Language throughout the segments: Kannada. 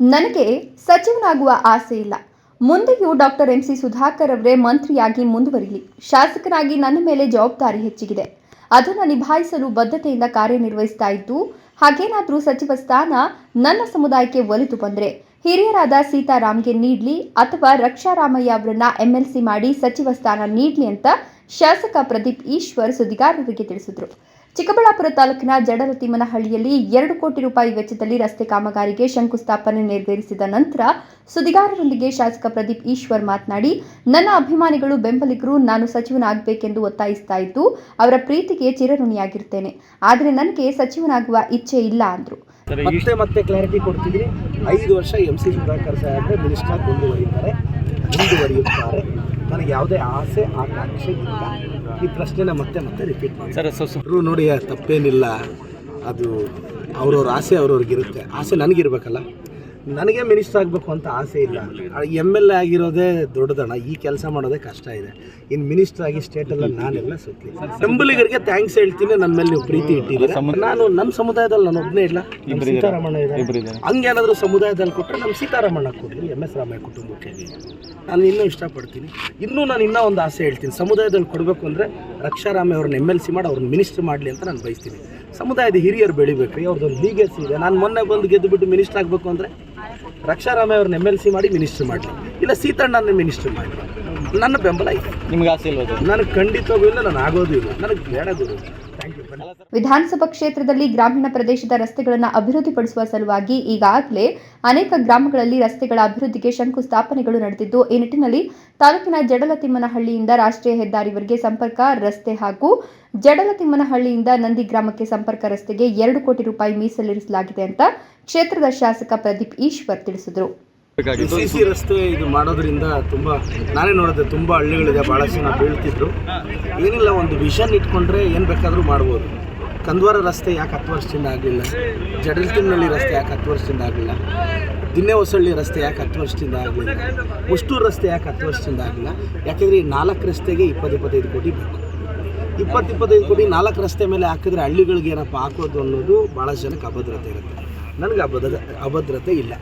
ನನಗೆ ಸಚಿವನಾಗುವ ಆಸೆ ಇಲ್ಲ. ಮುಂದೆಯೂ ಡಾಕ್ಟರ್ ಎಂಸಿ ಸುಧಾಕರ್ ಅವರೇ ಮಂತ್ರಿಯಾಗಿ ಮುಂದುವರಿಲಿ. ಶಾಸಕನಾಗಿ ನನ್ನ ಮೇಲೆ ಜವಾಬ್ದಾರಿ ಹೆಚ್ಚಿಗಿದೆ. ಅದನ್ನು ನಿಭಾಯಿಸಲು ಬದ್ಧತೆಯಿಂದ ಕಾರ್ಯನಿರ್ವಹಿಸ್ತಾ ಇದ್ದು, ಹಾಗೇನಾದರೂ ಸಚಿವ ಸ್ಥಾನ ನನ್ನ ಸಮುದಾಯಕ್ಕೆ ಒಲಿತು ಬಂದರೆ, ಹಿರಿಯರಾದ ಸೀತಾರಾಮ್ಗೆ ನೀಡಲಿ ಅಥವಾ ರಕ್ಷಾರಾಮಯ್ಯ ಅವರನ್ನ ಎಂಎಲ್ಸಿ ಮಾಡಿ ಸಚಿವ ಸ್ಥಾನ ನೀಡಲಿ ಅಂತ ಶಾಸಕ ಪ್ರದೀಪ್ ಈಶ್ವರ್ ಸುದ್ದಿಗಾರರಿಗೆ ತಿಳಿಸಿದರು. ಚಿಕ್ಕಬಳ್ಳಾಪುರ ತಾಲೂಕಿನ ಜಡಲತಿಮ್ಮನಹಳ್ಳಿಯಲ್ಲಿ ಎರಡು ಕೋಟಿ ರೂಪಾಯಿ ವೆಚ್ಚದಲ್ಲಿ ರಸ್ತೆ ಕಾಮಗಾರಿಗೆ ಶಂಕುಸ್ಥಾಪನೆ ನೆರವೇರಿಸಿದ ನಂತರ ಸುದ್ದಿಗಾರರೊಂದಿಗೆ ಶಾಸಕ ಪ್ರದೀಪ್ ಈಶ್ವರ್ ಮಾತನಾಡಿ ನನ್ನ ಅಭಿಮಾನಿಗಳು ಬೆಂಬಲಿಗರು ನಾನು ಸಚಿವನಾಗಬೇಕೆಂದು ಒತ್ತಾಯಿಸ್ತಾ ಇದ್ದು ಅವರ ಪ್ರೀತಿಗೆ ಚಿರಋಣಿಯಾಗಿರ್ತೇನೆ. ಆದರೆ ನನಗೆ ಸಚಿವನಾಗುವ ಇಚ್ಛೆ ಇಲ್ಲ ಅಂದರು. ಮತ್ತೆ ಮತ್ತೆ ಕ್ಲಾರಿಟಿ ಕೊಡ್ತಿದ್ದೀನಿ. ಐದು ವರ್ಷ ಎಂ ಸಿ ಸುಧಾಕರ್ ಸಾಹೇಬ್ರೆ ಮಿನಿಸ್ಟರ್ ಮುಂದುವರಿಯುತ್ತಾರೆ ಮುಂದುವರಿಯುತ್ತಾರೆ. ನನಗೆ ಯಾವುದೇ ಆಸೆ ಆಕಾಂಕ್ಷೆ ಇಲ್ಲ. ಈ ಪ್ರಶ್ನೆನ ಮತ್ತೆ ಮತ್ತೆ ರಿಪೀಟ್ ಮಾಡಿ. ಸರ್ ಸೊ ಎಲ್ಲರೂ ನೋಡಿ ತಪ್ಪೇನಿಲ್ಲ. ಅದು ಅವ್ರವ್ರ ಆಸೆ ಅವ್ರವ್ರಿಗಿರುತ್ತೆ. ಆಸೆ ನನಗಿರ್ಬೇಕಲ್ಲ. ನನಗೆ ಮಿನಿಸ್ಟರ್ ಆಗಬೇಕು ಅಂತ ಆಸೆ ಇಲ್ಲ. ಎಂ ಎಲ್ ಎ ಆಗಿರೋದೇ ದೊಡ್ಡದಣ್ಣ. ಈ ಕೆಲಸ ಮಾಡೋದೇ ಕಷ್ಟ ಇದೆ. ಇನ್ನು ಮಿನಿಸ್ಟರ್ ಆಗಿ ಸ್ಟೇಟಲ್ಲಿ ನಾನೆಲ್ಲ ಸುತ್ತಲಿ ಬೆಂಬಲಿಗರಿಗೆ ಥ್ಯಾಂಕ್ಸ್ ಹೇಳ್ತೀನಿ. ನನ್ನ ಮೇಲೆ ನೀವು ಪ್ರೀತಿ ಇಟ್ಟಿದ್ದೀರಾ? ನಾನು ನಮ್ಮ ಸಮುದಾಯದಲ್ಲಿ ನಾನು ಒಬ್ಬನೇ ಇಲ್ಲ. ಸೀತಾರಾಮಣ್ಣ ಇದೆ ಹಂಗೇನಾದರೂ ಸಮುದಾಯದಲ್ಲಿ ಕೊಟ್ಟರೆ ನಮ್ಮ ಸೀತಾರಾಮಣ್ಣ ಕೊಡಲಿ. ಎಂ ಎಸ್ ರಾಮಯ್ಯ ಕುಟುಂಬಕ್ಕೆ. ನಾನು ಇನ್ನೂ ಇಷ್ಟಪಡ್ತೀನಿ. ಇನ್ನೂ ನಾನು ಇನ್ನೂ ಒಂದು ಆಸೆ ಹೇಳ್ತೀನಿ. ಸಮುದಾಯದಲ್ಲಿ ಕೊಡಬೇಕು ಅಂದರೆ ರಕ್ಷಾರಾಮಯ್ಯ ಅವ್ರನ್ನ ಎಂ ಎಲ್ ಸಿ ಮಾಡಿ ಅವ್ರನ್ನ ಮಿನಿಸ್ಟರ್ ಮಾಡಲಿ ಅಂತ ನಾನು ಬಯಸ್ತೀನಿ. ಸಮುದಾಯದ ಹಿರಿಯರು ಬೆಳಿಬೇಕು ಅವ್ರದ್ದೊಂದು ಲೀಗಸಿ ಇದೆ. ನಾನು ಮೊನ್ನೆ ಬಂದು ಗೆದ್ದುಬಿಟ್ಟು ಮಿನಿಸ್ಟರ್ ಆಗಬೇಕು ಅಂದರೆ ರಕ್ಷಾರಾಮಯ್ಯ ಅವ್ರನ್ನ ಎಂ ಎಲ್ ಸಿ ಮಾಡಿ ಮಿನಿಸ್ಟರ್ ಮಾಡಲಿ. ಇಲ್ಲ ಸೀತಣ್ಣನ ಮಿನಿಸ್ಟರ್ ಮಾಡಲಿ. ನನ್ನ ಬೆಂಬಲ ಇದೆ. ನಿಮ್ಗೆ ಆಸೆ ಇಲ್ವಾ ನನಗೆ ಖಂಡಿತವಾಗೂ ಇಲ್ಲ ನಾನು ಆಗೋದು ಇಲ್ಲ. ನನಗೆ ಬೇಡ ಗುರು. ವಿಧಾನಸಭಾ ಕ್ಷೇತ್ರದಲ್ಲಿ ಗ್ರಾಮೀಣ ಪ್ರದೇಶದ ರಸ್ತೆಗಳನ್ನು ಅಭಿವೃದ್ಧಿಪಡಿಸುವ ಸಲುವಾಗಿ ಈಗಾಗಲೇ ಅನೇಕ ಗ್ರಾಮಗಳಲ್ಲಿ ರಸ್ತೆಗಳ ಅಭಿವೃದ್ಧಿಗೆ ಶಂಕುಸ್ಥಾಪನೆಗಳು ನಡೆದಿದ್ದು, ಈ ನಿಟ್ಟಿನಲ್ಲಿ ತಾಲೂಕಿನ ಜಡಲತಿಮ್ಮನಹಳ್ಳಿಯಿಂದ ರಾಷ್ಟ್ರೀಯ ಹೆದ್ದಾರಿವರೆಗೆ ಸಂಪರ್ಕ, ರಸ್ತೆ ಹಾಗೂ ಜಡಲತಿಮ್ಮನಹಳ್ಳಿಯಿಂದ ನಂದಿ ಗ್ರಾಮಕ್ಕೆ ಸಂಪರ್ಕ ರಸ್ತೆಗೆ ಎರಡು ಕೋಟಿ ರೂಪಾಯಿ ಮೀಸಲಿರಿಸಲಾಗಿದೆ ಅಂತ ಕ್ಷೇತ್ರದ ಶಾಸಕ ಪ್ರದೀಪ್ ಈಶ್ವರ್ ತಿಳಿಸಿದರು. ಸಿ ಸಿ ರಸ್ತೆ ಇದು ಮಾಡೋದ್ರಿಂದ ತುಂಬ, ನಾನೇ ನೋಡಿದೆ ತುಂಬ ಹಳ್ಳಿಗಳಿದೆ ಭಾಳಷ್ಟು ಜನ ಬೀಳ್ತಿದ್ರು. ಏನಿಲ್ಲ, ಒಂದು ವಿಷನ್ ಇಟ್ಕೊಂಡ್ರೆ ಏನು ಬೇಕಾದರೂ ಮಾಡ್ಬೋದು. ಕಂದ್ವಾರ ರಸ್ತೆ ಯಾಕೆ ಹತ್ತು ವರ್ಷದಿಂದ ಆಗಲಿಲ್ಲ ಜಡಲ್ತಿನಲ್ಲಿ ರಸ್ತೆ ಯಾಕೆ ಹತ್ತು ವರ್ಷದಿಂದ ಆಗಲಿಲ್ಲ ದಿನ್ನೆ ಹೊಸಳ್ಳಿ ರಸ್ತೆ ಯಾಕೆ ಹತ್ತು ವರ್ಷದಿಂದ ಆಗಲಿಲ್ಲ ಉಷ್ಟೂರು ರಸ್ತೆ ಯಾಕೆ ಹತ್ತು ವರ್ಷದಿಂದ ಆಗಲಿಲ್ಲ ಯಾಕೆಂದರೆ ಈ ನಾಲ್ಕು ರಸ್ತೆಗೆ ಇಪ್ಪತ್ತು ಇಪ್ಪತ್ತೈದು ಕೋಟಿ ಬೇಕು. ಇಪ್ಪತ್ತು ಇಪ್ಪತ್ತೈದು ಕೋಟಿ ನಾಲ್ಕು ರಸ್ತೆ ಮೇಲೆ ಹಾಕಿದ್ರೆ ಹಳ್ಳಿಗಳಿಗೆ ಏನಪ್ಪ ಹಾಕೋದು ಅನ್ನೋದು ಭಾಳಷ್ಟು ಜನಕ್ಕೆ ಅಭದ್ರತೆ ಇರುತ್ತೆ. ನನಗೆ ಅಭದ್ರ ಅಭದ್ರತೆ ಇಲ್ಲ.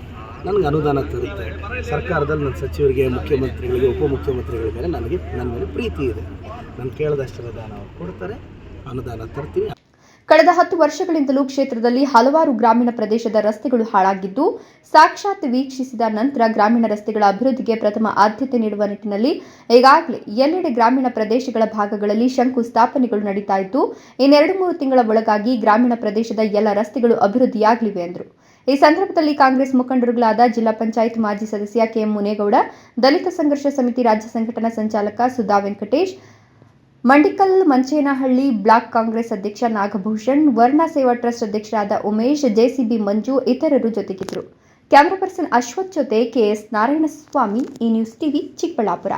ನನಗೆ ಅನುದಾನ ತರುತ್ತೆ. ಸರ್ಕಾರದಲ್ಲಿ ನನ್ನ ಸಚಿವರಿಗೆ, ಮುಖ್ಯಮಂತ್ರಿಗಳಿಗೆ, ಉಪಮುಖ್ಯಮಂತ್ರಿಗಳ ಮೇಲೆ ನನಗೆ, ನನ್ನ ಮೇಲೆ ಪ್ರೀತಿ ಇದೆ. ನಾನು ಕೇಳಿದಷ್ಟು ಅನುದಾನ ಅವ್ರು ಕೊಡ್ತಾರೆ. ಅನುದಾನ ತರ್ತೀನಿ. ಕಳೆದ ಹತ್ತು ವರ್ಷಗಳಿಂದಲೂ ಕ್ಷೇತ್ರದಲ್ಲಿ ಹಲವಾರು ಗ್ರಾಮೀಣ ಪ್ರದೇಶದ ರಸ್ತೆಗಳು ಹಾಳಾಗಿದ್ದು, ಸಾಕ್ಷಾತ್ ವೀಕ್ಷಿಸಿದ ನಂತರ ಗ್ರಾಮೀಣ ರಸ್ತೆಗಳ ಅಭಿವೃದ್ಧಿಗೆ ಪ್ರಥಮ ಆದ್ಯತೆ ನೀಡುವ ನಿಟ್ಟಿನಲ್ಲಿ ಈಗಾಗಲೇ ಎಲ್ಲೆಡೆ ಗ್ರಾಮೀಣ ಪ್ರದೇಶಗಳ ಭಾಗಗಳಲ್ಲಿ ಶಂಕು ಸ್ಥಾಪನೆಗಳು ನಡೀತಾ ಇದ್ದು, ಇನ್ನೆರಡು ಮೂರು ತಿಂಗಳ ಒಳಗಾಗಿ ಗ್ರಾಮೀಣ ಪ್ರದೇಶದ ಎಲ್ಲ ರಸ್ತೆಗಳು ಅಭಿವೃದ್ಧಿಯಾಗಲಿವೆ ಎಂದರು. ಈ ಸಂದರ್ಭದಲ್ಲಿ ಕಾಂಗ್ರೆಸ್ ಮುಖಂಡರುಗಳಾದ ಜಿಲ್ಲಾ ಪಂಚಾಯತ್ ಮಾಜಿ ಸದಸ್ಯ ಕೆಎಂ ಮುನೇಗೌಡ, ದಲಿತ ಸಂಘರ್ಷ ಸಮಿತಿ ರಾಜ್ಯ ಸಂಘಟನಾ ಸಂಚಾಲಕ ಸುಧಾ ವೆಂಕಟೇಶ್, ಮಂಡಿಕಲ್ ಮಂಚೇನಹಳ್ಳಿ ಬ್ಲಾಕ್ ಕಾಂಗ್ರೆಸ್ ಅಧ್ಯಕ್ಷ ನಾಗಭೂಷಣ್, ವರ್ಣ ಸೇವಾ ಟ್ರಸ್ಟ್ ಅಧ್ಯಕ್ಷರಾದ ಉಮೇಶ್, ಜೆಸಿಬಿ ಮಂಜು ಇತರರು ಜೊತೆಗಿದ್ದರು. ಕ್ಯಾಮರಾ ಪರ್ಸನ್ ಅಶ್ವಥ್ ಜೊತೆ ಕೆಎಸ್ ನಾರಾಯಣಸ್ವಾಮಿ, ಈ ನ್ಯೂಸ್ ಟಿವಿ ಚಿಕ್ಕಬಳ್ಳಾಪುರ.